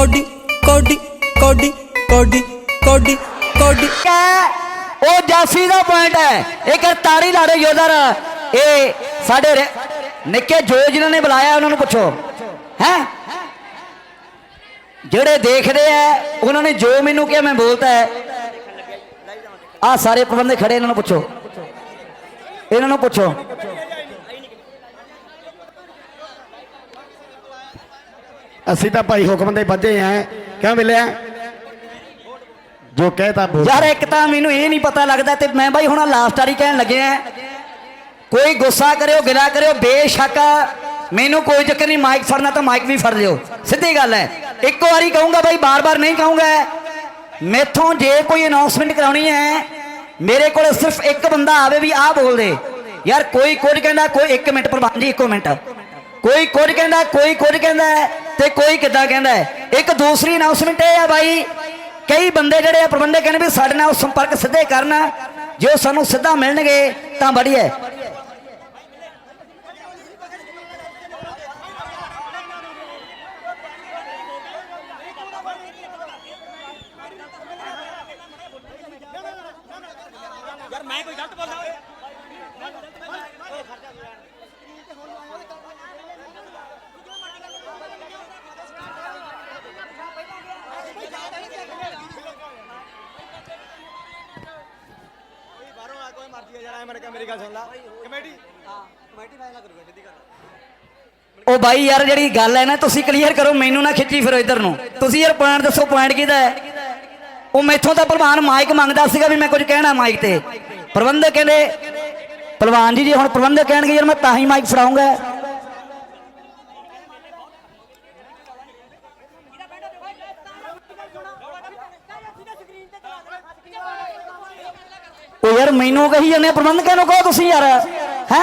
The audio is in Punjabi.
ਕੋਡੀ ਕੋਡੀ ਕੋਡੀ ਕੋਡੀ ਕੋਡੀ ਕੋਡੀ। ਉਹ ਜਾਫੀ ਦਾ ਪੁਆਇੰਟ ਹੈ। ਇੱਕ ਤਾੜੀ ਲਾ ਦਿਓ ਯੋਧਰ ਇਹ ਸਾਡੇ ਨਿੱਕੇ ਜੋ ਜਿਨ੍ਹਾਂ ਨੇ ਬੁਲਾਇਆ, ਉਹਨਾਂ ਨੂੰ ਪੁੱਛੋ। ਹੈ? ਜਿਹੜੇ ਦੇਖਦੇ ਆ, ਉਹਨਾਂ ਨੇ ਜੋ ਮੈਨੂੰ ਕਿਹਾ, ਮੈਂ ਬੋਲਤਾ ਹੈ। ਆ ਸਾਰੇ ਪ੍ਰਬੰਧਕ ਖੜੇ, ਇਹਨਾਂ ਨੂੰ ਪੁੱਛੋ। ਇਹਨਾਂ ਨੂੰ ਪੁੱਛੋ। ਅਸੀਂ ਤਾਂ ਭਾਈ ਹੁਕਮ ਦੇ ਬੱਝੇ ਆਂ। ਕਿਉਂ ਮਿਲਿਆ? ਜੋ ਕਹਿਤਾ ਯਾਰ ਇੱਕ ਤਾਂ ਮੈਨੂੰ ਇਹ ਨਹੀਂ ਪਤਾ ਲੱਗਦਾ ਤੇ ਮੈਂ ਬਾਈ ਹੁਣ ਲਾਸਟ ਵਾਰੀ ਕਹਿਣ ਲੱਗਿਆ ਕੋਈ ਗੁੱਸਾ ਕਰਿਓ, ਗਿਲਾ ਕਰਿਓ, ਬੇਸ਼ੱਕ ਮੈਨੂੰ ਕੋਈ ਚੱਕਰ ਨਹੀਂ ਮਾਈਕ ਫੜਨਾ ਤਾਂ ਮਾਈਕ ਵੀ ਫੜ ਲਿਓ। ਸਿੱਧੀ ਗੱਲ ਹੈ। ਇੱਕ ਵਾਰੀ ਕਹੂੰਗਾ ਬਾਈ, ਬਾਰ-ਬਾਰ ਨਹੀਂ ਕਹੂੰਗਾ। ਮੈਥੋਂ ਜੇ ਕੋਈ ਅਨਾਉਂਸਮੈਂਟ ਕਰਾਉਣੀ ਹੈ, ਮੇਰੇ ਕੋਲ ਸਿਰਫ ਇੱਕ ਬੰਦਾ ਆਵੇ ਵੀ ਆਹ ਬੋਲ ਦੇ। ਯਾਰ ਕੋਈ ਕੁਝ ਕਹਿੰਦਾ, ਕੋਈ 1 ਮਿੰਟ ਪ੍ਰਬੰਧ ਜੀ, ਇੱਕੋ ਮਿੰਟ। ਕੋਈ ਕੁਝ ਕਹਿੰਦਾ ਕੋਈ ਕੁਝ ਕਹਿੰਦਾ ਹੈ, ਤੇ ਕੋਈ ਕਿੱਦਾਂ ਕਹਿੰਦਾ ਇੱਕ ਦੂਸਰੀ ਅਨਾਉਂਸਮੈਂਟ ਇਹ ਆ ਬਾਈ ਕਈ ਬੰਦੇ ਜਿਹੜੇ ਆ ਪ੍ਰਬੰਧਕ ਕਹਿੰਦੇ ਵੀ ਸਾਡੇ ਨਾਲ ਸੰਪਰਕ ਸਿੱਧੇ ਕਰਨ ਜੇ ਉਹ ਸਾਨੂੰ ਸਿੱਧਾ ਮਿਲਣਗੇ ਤਾਂ ਬੜੀਆ ਹੈ। ਬਾਹਰੋਂ ਆ ਕੋਈ ਮਰਜ਼ੀ ਆ ਜਰਾ ਮੈਂ ਕਿਹਾ ਮੇਰੀ ਗੱਲ ਸੁਣ ਲਾ। ਕਮੇਟੀ? ਹਾਂ ਕਮੇਟੀ ਫਾਇਦਾ ਕਰੂਗਾ ਸਿੱਧੀ ਗੱਲ ਉਹ ਬਾਈ ਯਾਰ ਜਿਹੜੀ ਗੱਲ ਹੈ ਨਾ ਤੁਸੀਂ ਕਲੀਅਰ ਕਰੋ ਮੈਨੂੰ ਨਾ ਖਿੱਚੀ ਫਿਰੋ ਇੱਧਰ ਨੂੰ। ਤੁਸੀਂ ਯਾਰ ਪੁਆਇੰਟ ਦੱਸੋ ਪੁਆਇੰਟ ਕਿਹਦਾ ਹੈ? ਉਹ ਮੈਥੋਂ ਤਾਂ ਪ੍ਰਧਾਨ ਮਾਈਕ ਮੰਗਦਾ ਸੀਗਾ ਵੀ ਮੈਂ ਕੁਝ ਕਹਿਣਾ ਮਾਈਕ ਤੇ। ਪ੍ਰਬੰਧਕ ਕਹਿੰਦੇ ਪ੍ਰਧਾਨ ਜੀ ਜੀ ਹੁਣ ਪ੍ਰਬੰਧਕ ਕਹਿਣਗੇ ਯਾਰ ਮੈਂ ਤਾਂ ਹੀ ਮਾਈਕ ਫੜਾਉਂਗਾ। ਉਹ ਯਾਰ ਮੈਨੂੰ ਕਹੀ ਜਾਂਦੇ ਪ੍ਰਬੰਧ ਪ੍ਰਬੰਧਕਾਂ ਨੂੰ ਕਹੋ ਤੁਸੀਂ ਯਾਰ ਹੈ?